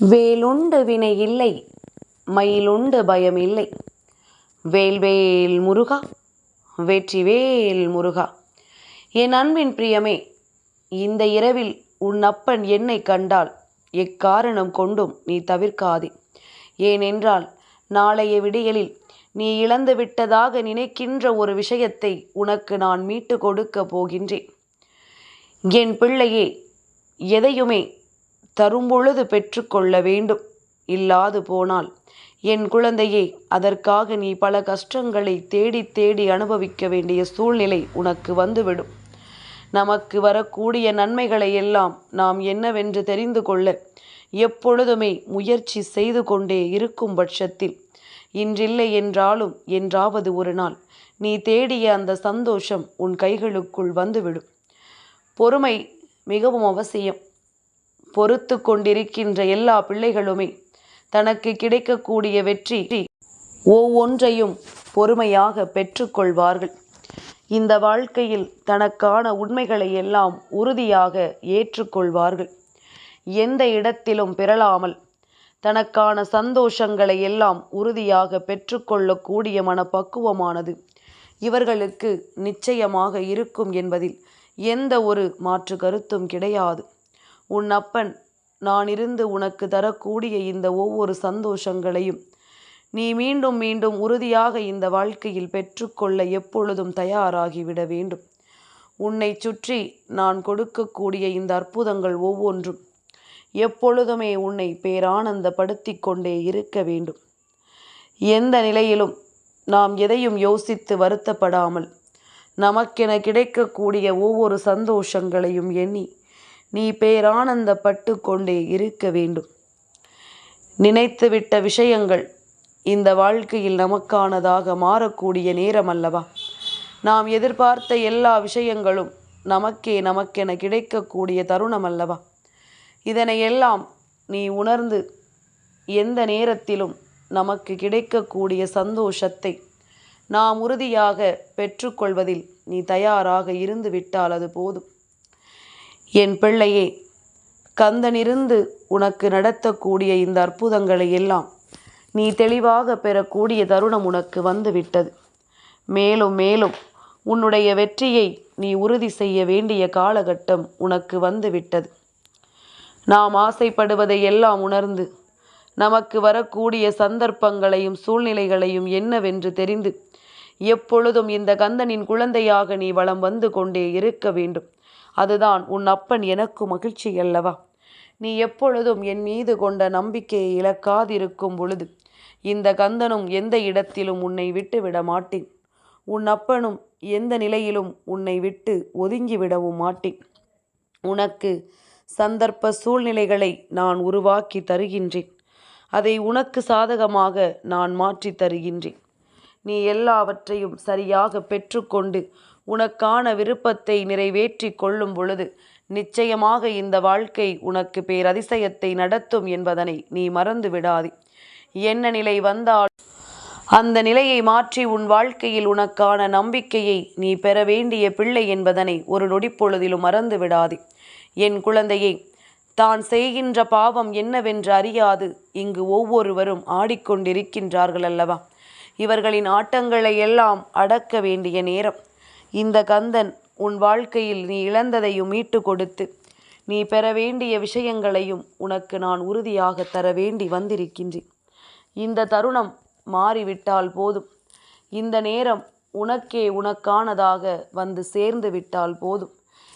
வேலுண்டு வினை இல்லை மயிலுண்டு பயம் இல்லை. வேல்வேல் முருகா வெற்றிவேல் முருகா என் அன்பின் பிரியமே இந்த இரவில் உன் அப்பன் என்னை கண்டால் எக்காரணம் கொண்டும் நீ தவிர்க்காதே. ஏனென்றால் நாளைய விடியலில் நீ இழந்து விட்டதாக நினைக்கின்ற ஒரு விஷயத்தை உனக்கு நான் மீட்டு கொடுக்க போகின்றேன். என் பிள்ளையே எதையுமே தரும்பொழுது பெற்றுக்கொள்ள வேண்டும். இல்லாது போனால் என் குழந்தையே அதற்காக நீ பல கஷ்டங்களை தேடி தேடி அனுபவிக்க வேண்டிய சூழ்நிலை உனக்கு வந்துவிடும். நமக்கு வரக்கூடிய நன்மைகளை எல்லாம் நாம் என்னவென்று தெரிந்து கொள்ள எப்பொழுதுமே முயற்சி செய்து கொண்டே இருக்கும் பட்சத்தில் இன்றில்லை என்றாலும் என்றாவது ஒரு நாள் நீ தேடிய அந்த சந்தோஷம் உன் கைகளுக்குள் வந்துவிடும். பொறுமை மிகவும் அவசியம். பொறுத்து கொண்டிருக்கின்ற எல்லா பிள்ளைகளுமே தனக்கு கிடைக்கக்கூடிய வெற்றி ஒவ்வொன்றையும் பொறுமையாக பெற்றுக்கொள்வார்கள். இந்த வாழ்க்கையில் தனக்கான உண்மைகளை எல்லாம் உறுதியாக ஏற்றுக்கொள்வார்கள். எந்த இடத்திலும் பெறலாமல் தனக்கான சந்தோஷங்களை எல்லாம் உறுதியாக பெற்றுக்கொள்ளக்கூடிய மனப்பக்குவமானது இவர்களுக்கு நிச்சயமாக இருக்கும் என்பதில் எந்த ஒரு மாற்று கருத்தும் கிடையாது. உன் அப்பன் நான் இருந்து உனக்கு தரக்கூடிய இந்த ஒவ்வொரு சந்தோஷங்களையும் நீ மீண்டும் மீண்டும் உறுதியாக இந்த வாழ்க்கையில் பெற்றுக்கொள்ள எப்பொழுதும் தயாராகிவிட வேண்டும். உன்னை சுற்றி நான் கொடுக்கக்கூடிய இந்த அற்புதங்கள் ஒவ்வொன்றும் எப்பொழுதுமே உன்னை பேரானந்தப்படுத்தி கொண்டே இருக்க வேண்டும். எந்த நிலையிலும் நாம் எதையும் யோசித்து வருத்தப்படாமல் நமக்கென கிடைக்கக்கூடிய ஒவ்வொரு சந்தோஷங்களையும் எண்ணி நீ பேரானந்தப்பட்டு கொண்டே இருக்க வேண்டும். நினைத்துவிட்ட விஷயங்கள் இந்த வாழ்க்கையில் நமக்கானதாக மாறக்கூடிய நேரம் அல்லவா நாம் எதிர்பார்த்த எல்லா விஷயங்களும் நமக்கே நமக்கென கிடைக்கக்கூடிய தருணம் அல்லவா இதனை எல்லாம் நீ உணர்ந்து எந்த நேரத்திலும் நமக்கு கிடைக்கக்கூடிய சந்தோஷத்தை நாம் உறுதியாக பெற்றுக்கொள்வதில் நீ தயாராக இருந்து விட்டால் அது போதும். என் பிள்ளையே கந்தனிருந்து உனக்கு நடத்தக்கூடிய இந்த அற்புதங்களை எல்லாம் நீ தெளிவாக பெறக்கூடிய தருணம் உனக்கு வந்துவிட்டது. மேலும் மேலும் உன்னுடைய வெற்றியை நீ உறுதி செய்ய வேண்டிய காலகட்டம் உனக்கு வந்துவிட்டது. நாம் ஆசைப்படுவதை எல்லாம் உணர்ந்து நமக்கு வரக்கூடிய சந்தர்ப்பங்களையும் சூழ்நிலைகளையும் என்னவென்று தெரிந்து எப்பொழுதும் இந்த கந்தனின் குழந்தையாக நீ வளம் வந்து கொண்டே இருக்க வேண்டும். அதுதான் உன் அப்பன் எனக்கு மகிழ்ச்சி அல்லவா? நீ எப்பொழுதும் என் மீது கொண்ட நம்பிக்கையை இழக்காதிருக்கும் பொழுது இந்த கந்தனும் எந்த இடத்திலும் உன்னை விட்டு விட மாட்டேன். உன் அப்பனும் எந்த நிலையிலும் உன்னை விட்டு ஒதுங்கிவிடவும் மாட்டேன். உனக்கு சந்தர்ப்ப சூழ்நிலைகளை நான் உருவாக்கி தருகின்றேன். அதை உனக்கு சாதகமாக நான் மாற்றி தருகின்றேன். நீ எல்லாவற்றையும் சரியாக பெற்றுக்கொண்டு உனக்கான விருப்பத்தை நிறைவேற்றி கொள்ளும் பொழுது நிச்சயமாக இந்த வாழ்க்கை உனக்கு பேரதிசயத்தை நடத்தும் என்பதனை நீ மறந்து விடாதே. என்ன நிலை வந்தால் அந்த நிலையை மாற்றி உன் வாழ்க்கையில் உனக்கான நம்பிக்கையை நீ பெற வேண்டிய பிள்ளை என்பதனை ஒரு நொடிப்பொழுதிலும் மறந்து விடாதே. என் குழந்தையை தான் செய்கின்ற பாவம் என்னவென்று அறியாது இங்கு ஒவ்வொருவரும் ஆடிக்கொண்டிருக்கின்றார்கள் அல்லவா இவர்களின் ஆட்டங்களை எல்லாம் அடக்க வேண்டிய நேரம். இந்த கந்தன் உன் வாழ்க்கையில் நீ இழந்ததையும் மீட்டு கொடுத்து நீ பெற வேண்டிய விஷயங்களையும் உனக்கு நான் உறுதியாக தர வேண்டி வந்திருக்கின்றேன். இந்த தருணம் மாறிவிட்டால் போதும். இந்த நேரம் உனக்கே உனக்கானதாக வந்து சேர்ந்து விட்டால் போதும்.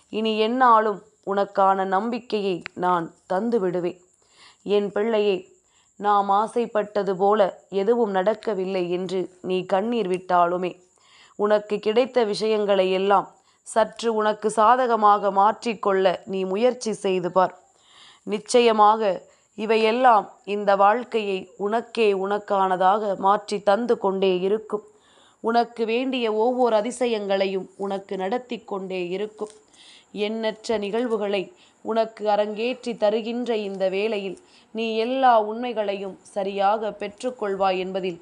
இனி என்னாலும் உனக்கான நம்பிக்கையை நான் தந்து விடுவேன். என் பிள்ளையே நாம் ஆசைப்பட்டது போல எதுவும் நடக்கவில்லை என்று நீ கண்ணீர் விட்டாலுமே. உனக்கு கிடைத்த விஷயங்களை எல்லாம் சற்று உனக்கு சாதகமாக மாற்றிக்கொள்ள நீ முயற்சி செய்து பார். நிச்சயமாக இவையெல்லாம் இந்த வாழ்க்கையை உனக்கே உனக்கானதாக மாற்றி தந்து கொண்டே இருக்கும். உனக்கு வேண்டிய ஒவ்வொரு அதிசயங்களையும் உனக்கு நடத்தி கொண்டே இருக்கும். எண்ணற்ற நிகழ்வுகளை உனக்கு அரங்கேற்றி தருகின்ற இந்த வேளையில் நீ எல்லா உண்மைகளையும் சரியாக பெற்றுக்கொள்வாய் என்பதில்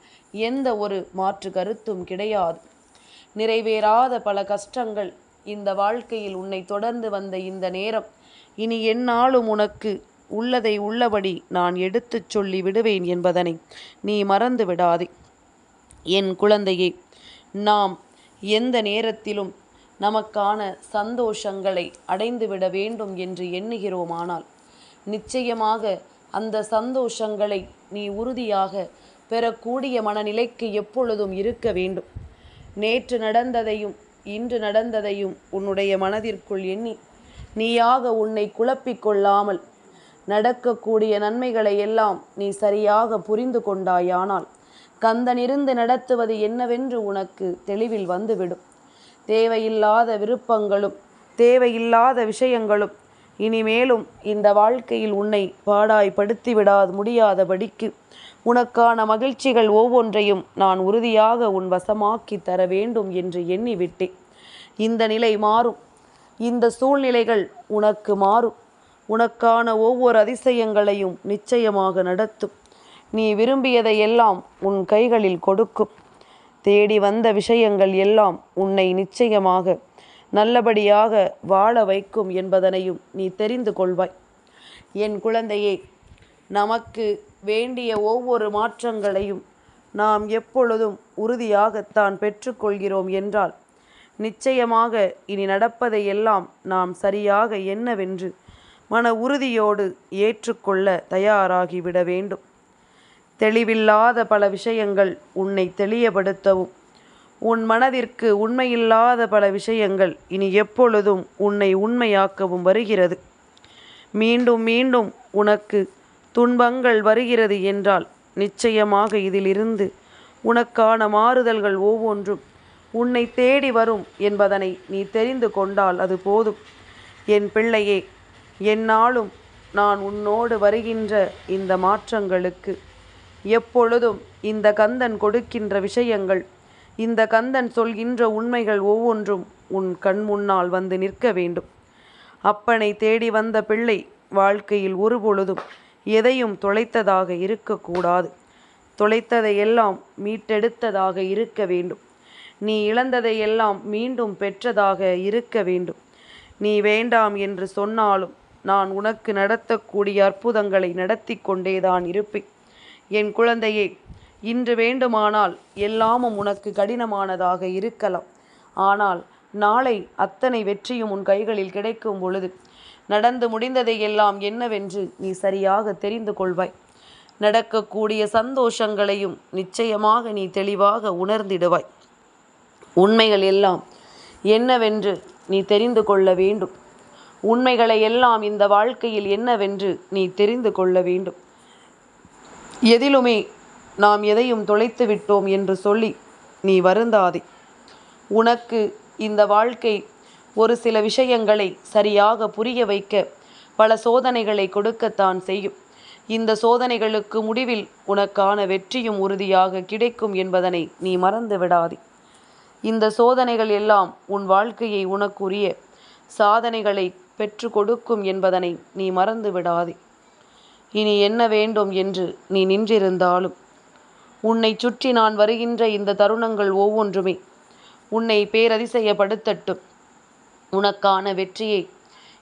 எந்த ஒரு மாற்று கருத்தும் கிடையாது. நிறைவேறாத பல கஷ்டங்கள் இந்த வாழ்க்கையில் உன்னை தொடர்ந்து வந்த இந்த நேரம். இனி எந்நாளும் உனக்கு உள்ளதை உள்ளபடி நான் எடுத்துச் சொல்லி விடுவேன் என்பதனை நீ மறந்து விடாதே. என் குழந்தையே நாம் எந்த நேரத்திலும் நமக்கான சந்தோஷங்களை அடைந்துவிட வேண்டும் என்று எண்ணுகிறோமானால் நிச்சயமாக அந்த சந்தோஷங்களை நீ உறுதியாக பெறக்கூடிய மனநிலைக்கு எப்பொழுதும் இருக்க வேண்டும். நேற்று நடந்ததையும் இன்று நடந்ததையும் உன்னுடைய மனதிற்குள் எண்ணி நீயாக உன்னை குழப்பிக் கொள்ளாமல் நடக்கக்கூடிய நன்மைகளை எல்லாம் நீ சரியாக புரிந்து கொண்டாயானால் கந்தனிருந்து நடத்துவது என்னவென்று உனக்கு தெளிவில் வந்துவிடும். தேவையில்லாத விருப்பங்களும் தேவையில்லாத விஷயங்களும் இனிமேலும் இந்த வாழ்க்கையில் உன்னை பாடாய்படுத்தி விடாது முடியாதபடிக்கு உனக்கான மகிழ்ச்சிகள் ஒவ்வொன்றையும் நான் உறுதியாக உன் வசமாக்கி தர வேண்டும் என்று எண்ணிவிட்டேன். இந்த நிலை மாறும். இந்த சூழ்நிலைகள் உனக்கு மாறும். உனக்கான ஒவ்வொரு அதிசயங்களையும் நிச்சயமாக நடத்தும். நீ விரும்பியதை எல்லாம் உன் கைகளில் கொடுக்கும். தேடி வந்த விஷயங்கள் எல்லாம் உன்னை நிச்சயமாக நல்லபடியாக வாழ வைக்கும் என்பதனையும் நீ தெரிந்து கொள்வாய். என் குழந்தையே நமக்கு வேண்டிய ஒவ்வொரு மாற்றங்களையும் நாம் எப்பொழுதும் உறுதியாகத்தான் பெற்றுக்கொள்கிறோம் என்றால் நிச்சயமாக இனி நடப்பதை எல்லாம் நாம் சரியாக என்னவென்று மன உறுதியோடு ஏற்றுக்கொள்ள தயாராகிவிட வேண்டும். தெளிவில்லாத பல விஷயங்கள் உன்னை தெளியப்படுத்தவும் உன் மனதிற்கு உண்மையில்லாத பல விஷயங்கள் இனி எப்பொழுதும் உன்னை உண்மையாக்கவும் வருகிறது. மீண்டும் மீண்டும் உனக்கு துன்பங்கள் வருகிறது என்றால் நிச்சயமாக இதிலிருந்து உனக்கான மாறுதல்கள் ஒவ்வொன்றும் உன்னை தேடி வரும் என்பதனை நீ தெரிந்து கொண்டால் அது போதும். என் பிள்ளையே என்னாலும் நான் உன்னோடு வருகின்ற இந்த மாற்றங்களுக்கு எப்பொழுதும் இந்த கந்தன் கொடுக்கின்ற விஷயங்கள் இந்த கந்தன் சொல்கின்ற உண்மைகள் ஒவ்வொன்றும் உன் கண் முன்னால் வந்து நிற்க வேண்டும். அப்பனை தேடி வந்த பிள்ளை வாழ்க்கையில் ஒருபொழுதும் எதையும் தொலைத்ததாக இருக்கக்கூடாது. தொலைத்ததையெல்லாம் மீட்டெடுத்ததாக இருக்க வேண்டும். நீ இழந்ததையெல்லாம் மீண்டும் பெற்றதாக இருக்க வேண்டும். நீ வேண்டாம் என்று சொன்னாலும் நான் உனக்கு நடத்தக்கூடிய அற்புதங்களை நடத்தி கொண்டேதான் இருப்பேன். என் குழந்தையே இன்று வேண்டுமானால் எல்லாமும் உனக்கு கடினமானதாக இருக்கலாம். ஆனால் நாளை அத்தனை வெற்றியும் உன் கைகளில் கிடைக்கும் பொழுது நடந்து முடிந்ததை எல்லாம் என்னவென்று நீ சரியாக தெரிந்து கொள்வாய். நடக்கக்கூடிய சந்தோஷங்களையும் நிச்சயமாக நீ தெளிவாக உணர்ந்திடுவாய். உண்மைகள் எல்லாம் என்னவென்று நீ தெரிந்து கொள்ள வேண்டும். உண்மைகளை எல்லாம் இந்த வாழ்க்கையில் என்னவென்று நீ தெரிந்து கொள்ள வேண்டும். எதிலுமே நாம் எதையும் தொலைத்து விட்டோம் என்று சொல்லி நீ வருந்தாதே. உனக்கு இந்த வாழ்க்கை ஒரு சில விஷயங்களை சரியாக புரிய வைக்க பல சோதனைகளை கொடுக்கத்தான் செய்யும். இந்த சோதனைகளுக்கு முடிவில் உனக்கான வெற்றியும் உறுதியாக கிடைக்கும் என்பதனை நீ மறந்து விடாதே. இந்த சோதனைகள் எல்லாம் உன் வாழ்க்கையை உனக்குரிய சாதனைகளை பெற்று கொடுக்கும் என்பதனை நீ மறந்து விடாதே. இனி என்ன வேண்டும் என்று நீ நின்றிருந்தாலும் உன்னை சுற்றி நான் வருகின்ற இந்த தருணங்கள் ஒவ்வொன்றுமே உன்னை பேரதிசயப்படுத்தட்டும். உனக்கான வெற்றியை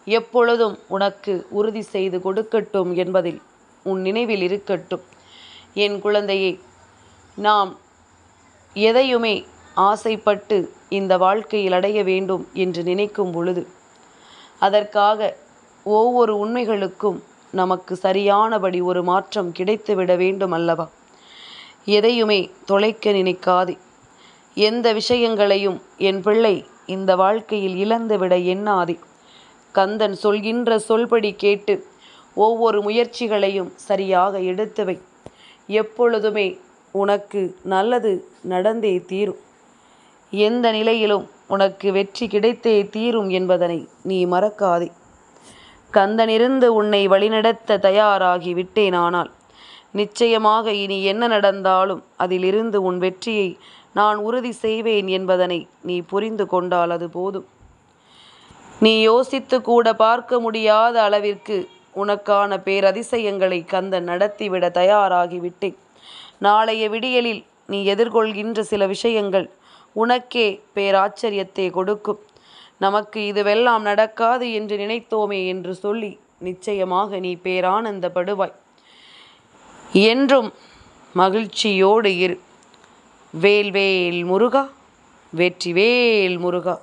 எப்பொழுதும் உனக்கு உறுதி செய்து கொடுக்கட்டும் என்பதில் உன் நினைவில் இருக்கட்டும். என் குழந்தையே நாம் எதையுமே ஆசைப்பட்டு இந்த வாழ்க்கையில் அடைய வேண்டும் என்று நினைக்கும் பொழுது அதற்காக ஒவ்வொரு உண்மைகளுக்கும் நமக்கு சரியானபடி ஒரு மாற்றம் கிடைத்துவிட வேண்டும் அல்லவா? எதையுமே தொலைக்க நினைக்காதே. எந்த விஷயங்களையும் என் பிள்ளை இந்த வாழ்க்கையில் இழந்துவிட எண்ணாதே. கந்தன் சொல்கின்ற சொல்படி கேட்டு ஒவ்வொரு முயற்சிகளையும் சரியாக எடுத்துவை எப்பொழுதுமே உனக்கு நல்லது நடந்தே தீரும். எந்த நிலையிலும் உனக்கு வெற்றி கிடைத்தே தீரும் என்பதனை நீ மறக்காதே. கந்தனிருந்து உன்னை வழிநடத்த தயாராகி விட்டேனானால் நிச்சயமாக இனி என்ன நடந்தாலும் அதிலிருந்து உன் வெற்றியை நான் உறுதி செய்வேன் என்பதனை நீ புரிந்து கொண்டால் அது போதும். நீ யோசித்து கூட பார்க்க முடியாத அளவிற்கு உனக்கான பேரதிசயங்களை கந்தன் நடத்திவிட தயாராகிவிட்டேன். நாளைய விடியலில் நீ எதிர்கொள்கின்ற சில விஷயங்கள் உனக்கே பேராச்சரியத்தை கொடுக்கும். நமக்கு இதுவெல்லாம் நடக்காது என்று நினைத்தோமே என்று சொல்லி நிச்சயமாக நீ பேரானந்தப்படுவாய். என்றும் மகிழ்ச்சியோடு இரு. வேல்வேல் முருகா வெற்றிவேல் முருகா.